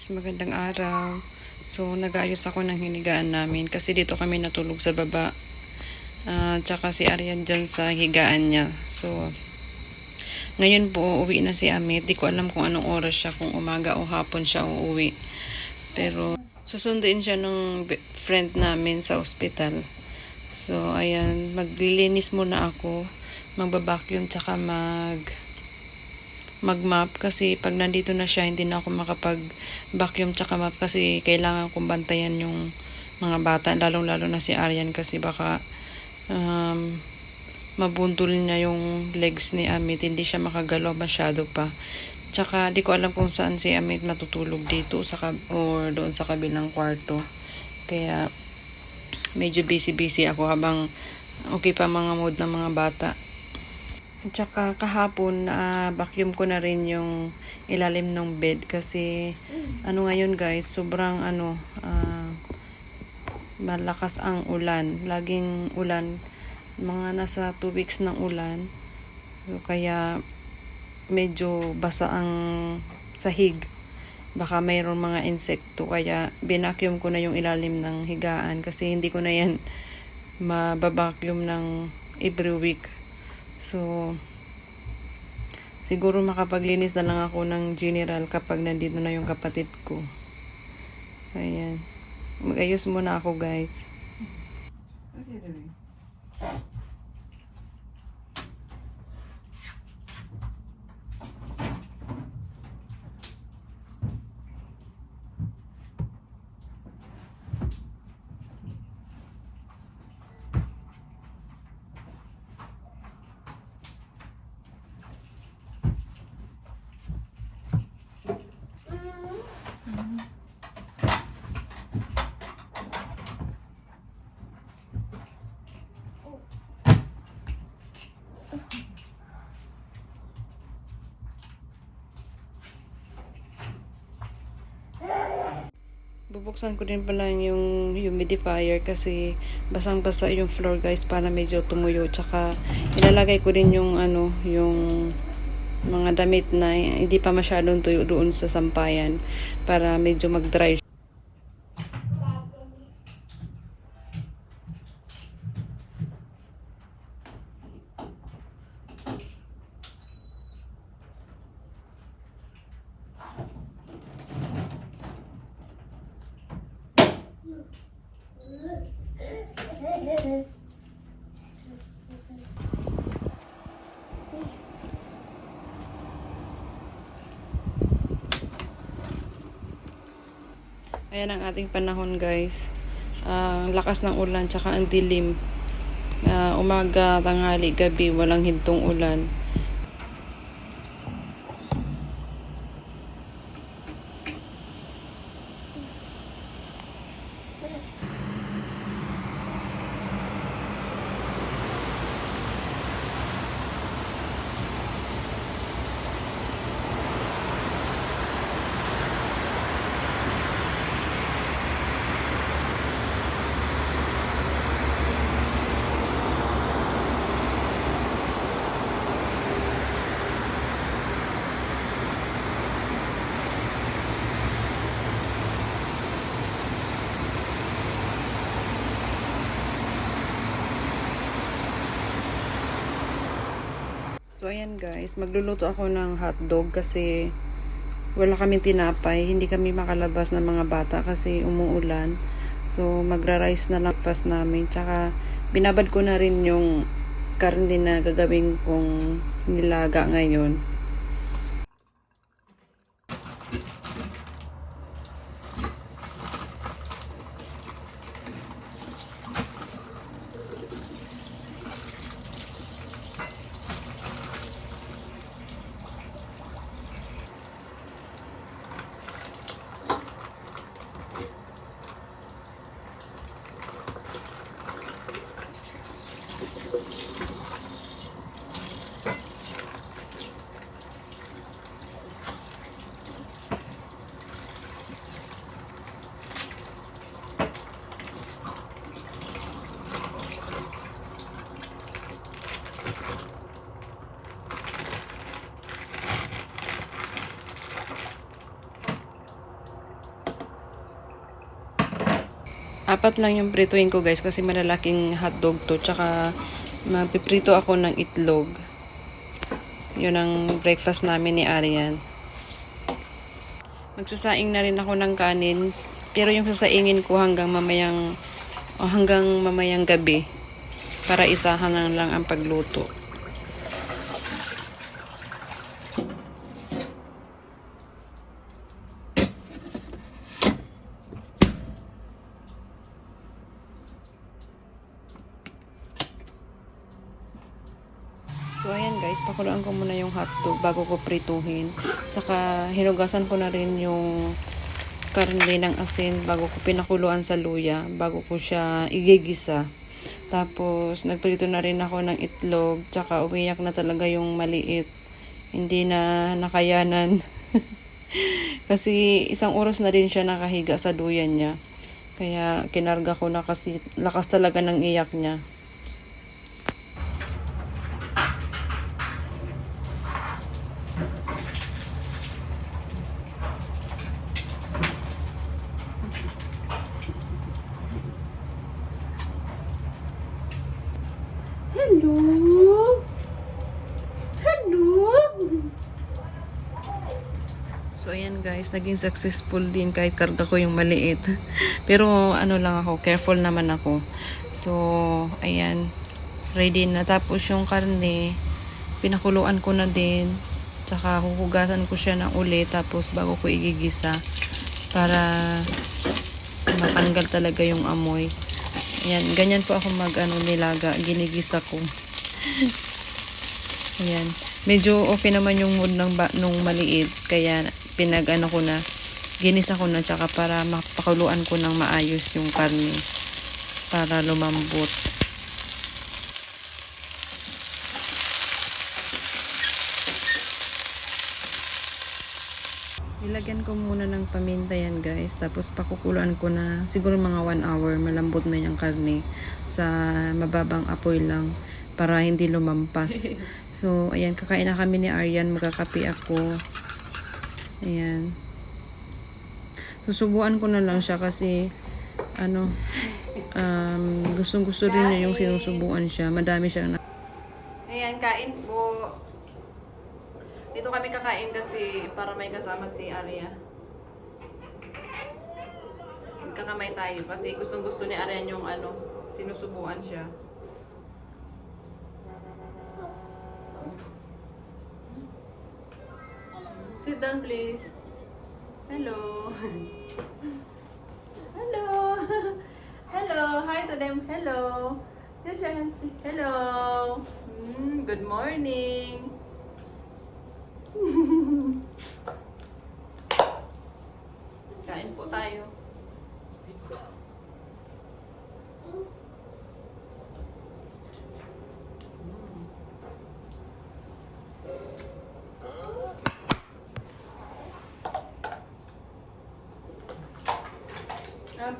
guys, magandang araw. So, nag-ayos ako ng hinigaan namin kasi dito kami natulog sa baba. Ah, tsaka si Arian dyan sa higaan niya. So, ngayon po, uuwi na si Amit. Di ko alam kung anong oras siya, kung umaga o hapon siya uuwi. Pero, susunduin siya ng friend namin sa ospital. So, ayan, maglilinis muna ako. Magbabacuum tsaka mag mag-map kasi pag nandito na siya hindi na ako makapag vacuum tsaka map kasi kailangan kong bantayan yung mga bata lalong lalo na si Aryan kasi baka um, mabundol niya yung legs ni Amit hindi siya makagalaw masyado pa. Tsaka di ko alam kung saan si Amit matutulog dito sa or doon sa kabilang kwarto. Kaya medyo busy busy ako habang okay pa mga mood ng mga bata at saka kahapon na vacuum ko na rin yung ilalim ng bed kasi ano ngayon guys, sobrang ano ah, malakas ang ulan. Laging ulan, mga nasa 2 weeks ng ulan. So kaya medyo basa ang sahig. Baka mayroon mga insekto kaya binacuum ko na yung ilalim ng higaan kasi hindi ko na yan mababacuum ng every week. So, siguro makapaglinis na lang ako ng general kapag nandito na yung kapatid ko. Ayan. Mag-ayos muna ako, guys. Bubuksan ko din pala yung humidifier kasi basang-basa yung floor guys para medyo tumuyo. Tsaka ilalagay ko din yung ano, yung mga damit na hindi pa masyadong tuyo doon sa sampayan para medyo mag-dry Ayan ang ating panahon guys. Ah, Ang lakas ng ulan tsaka ang dilim. Ah, umaga, tanghali, gabi, walang hintong ulan. So ayan guys, magluluto ako ng hotdog kasi wala kaming tinapay, hindi kami makalabas ng mga bata kasi umuulan. So magra-rice na lang pas namin. Tsaka binabad ko na rin yung karne na gagawin kong nilaga ngayon. Apat lang yung prituin ko guys kasi malalaking hotdog to. Tsaka mapiprito ako ng itlog. Yun ang breakfast namin ni Arian. Magsasaing na rin ako ng kanin. Pero yung sasaingin ko hanggang mamayang o hanggang mamayang gabi para isahan lang ang pagluto. So ayan guys, pakuluan ko muna yung hotdog bago ko prituhin. Tsaka hinugasan ko na rin yung karne ng asin bago ko pinakuluan sa luya, bago ko siya igigisa. Tapos nagprito na rin ako ng itlog, tsaka umiyak na talaga yung maliit. Hindi na nakayanan. kasi isang oras na rin siya nakahiga sa duyan niya. Kaya kinarga ko na kasi lakas talaga ng iyak niya. Hello? Hello? So ayan guys, naging successful din kahit karga ko yung maliit. Pero ano lang ako, careful naman ako. So ayan, ready na. Tapos yung karne, pinakuluan ko na din. Tsaka huhugasan ko siya ng uli tapos bago ko igigisa para matanggal talaga yung amoy. Ayan, ganyan po ako mag ano, nilaga, ginigisa ko. Ayan. Medyo okay naman yung mood ng ba, nung maliit. Kaya pinag ano ko na, ginisa ko na tsaka para mapakuluan ko ng maayos yung karne. Para lumambot. Nilagyan ko muna ng paminta yan guys. Tapos pakukuluan ko na siguro mga 1 hour. Malambot na yung karne. Sa mababang apoy lang. Para hindi lumampas. So, ayan. Kakain na kami ni Aryan. Magkakape ako. Ayan. Susubuan ko na lang siya kasi ano um, gustong gusto rin niya yung sinusubuan siya. Madami siya na. Ayan, kain po. Dito kami kakain kasi para may kasama si Arya. Magkakamay tayo kasi gustong gusto ni Arya yung ano, sinusubuan siya. Sit down please. Hello. Hello. Hello. Hi to them. Hello. Yes, I. Hello. Mm, good morning. Kain po tayo. Um,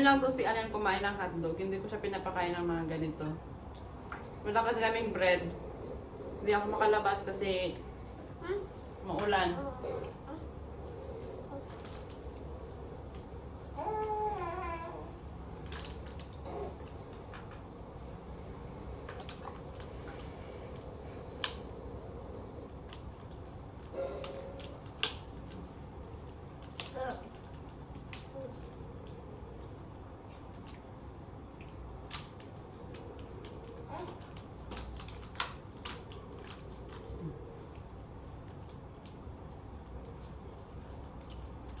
Ngayon lang to si Alan kumain ng hotdog. Hindi ko siya pinapakain ng mga ganito. Wala kasi kaming bread. Hindi ako makalabas kasi maulan.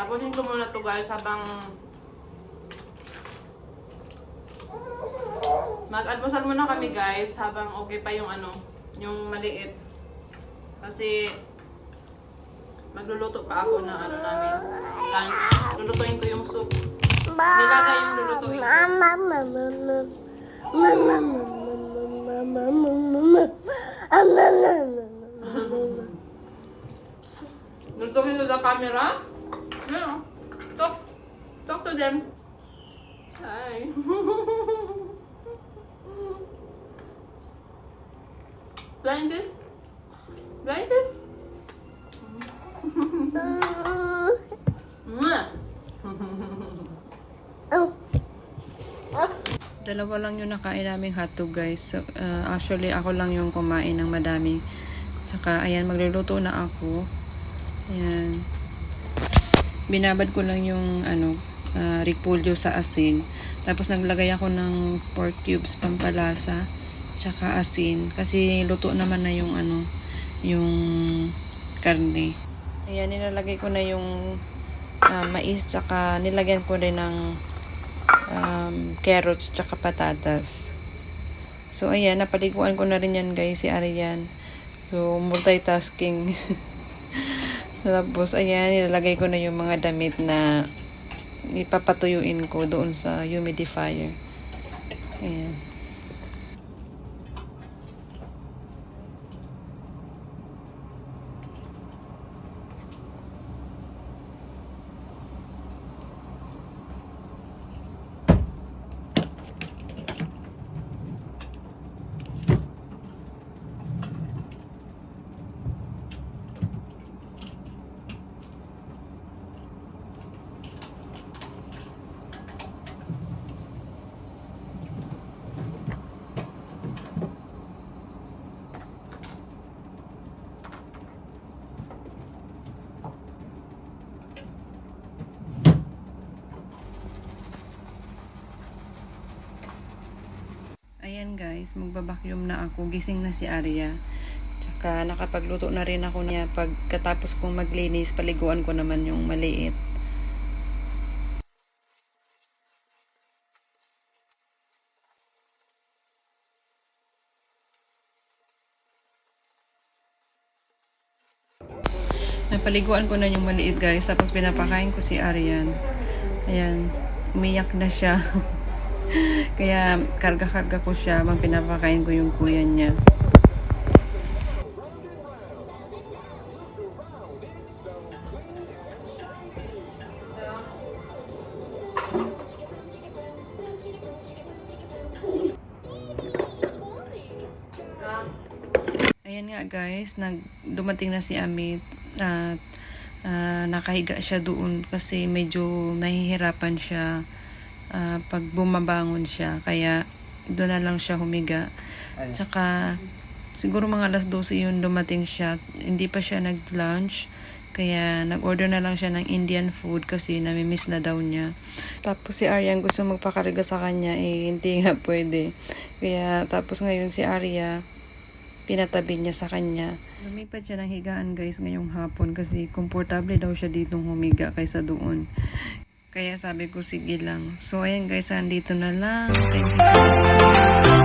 Tapusin ko muna to guys habang Mag-almusal muna kami guys habang okay pa yung ano, yung maliit. Kasi magluluto pa ako ng ano namin, lunch. Lulutuin ko yung soup. Nilaga yung lulutuin ko. Lulutuin to the camera? No. Talk. Talk to them. Hi. Blind this? Blind this? Dalawa lang yung nakain naming hotdog guys. So, uh, actually, ako lang yung kumain ng madami. Saka, ayan, magluluto na ako. Ayan. Binabad ko lang yung, ano, uh, repolyo sa asin. Tapos, naglagay ako ng pork cubes pampalasa. Tsaka asin. Kasi, luto naman na yung, ano, yung karne. Ayan, nilalagay ko na yung uh, mais. Tsaka, nilagyan ko rin ng um, carrots tsaka patatas. So, ayan, napaliguan ko na rin yan guys, si Arian. So, multitasking. Tapos, ayan, nilalagay ko na yung mga damit na ipapatuyuin ko doon sa humidifier. Ayan. Ayan guys, magbabacuum na ako. Gising na si Arya. Tsaka nakapagluto na rin ako niya. Pagkatapos kong maglinis, paliguan ko naman yung maliit. Napaliguan ko na yung maliit guys. Tapos pinapakain ko si Arian. Ayan. Umiyak na siya. Kaya karga-karga ko siya habang pinapakain ko yung kuya niya. Ayan nga guys, nag dumating na si Amit at ah, nakahiga siya doon kasi medyo nahihirapan siya ah, pag bumabangon siya. Kaya doon na lang siya humiga. Tsaka siguro mga alas 12 yun dumating siya. Hindi pa siya nag-lunch. Kaya nag-order na lang siya ng Indian food kasi namimiss na daw niya. Tapos si Arya gusto magpakarga sa kanya eh hindi nga pwede. Kaya tapos ngayon si Arya pinatabi niya sa kanya. Lumipat siya ng higaan guys ngayong hapon kasi komportable daw siya ditong humiga kaysa doon. Kaya sabi ko sige lang. So ayan guys, andito na lang. Thank you.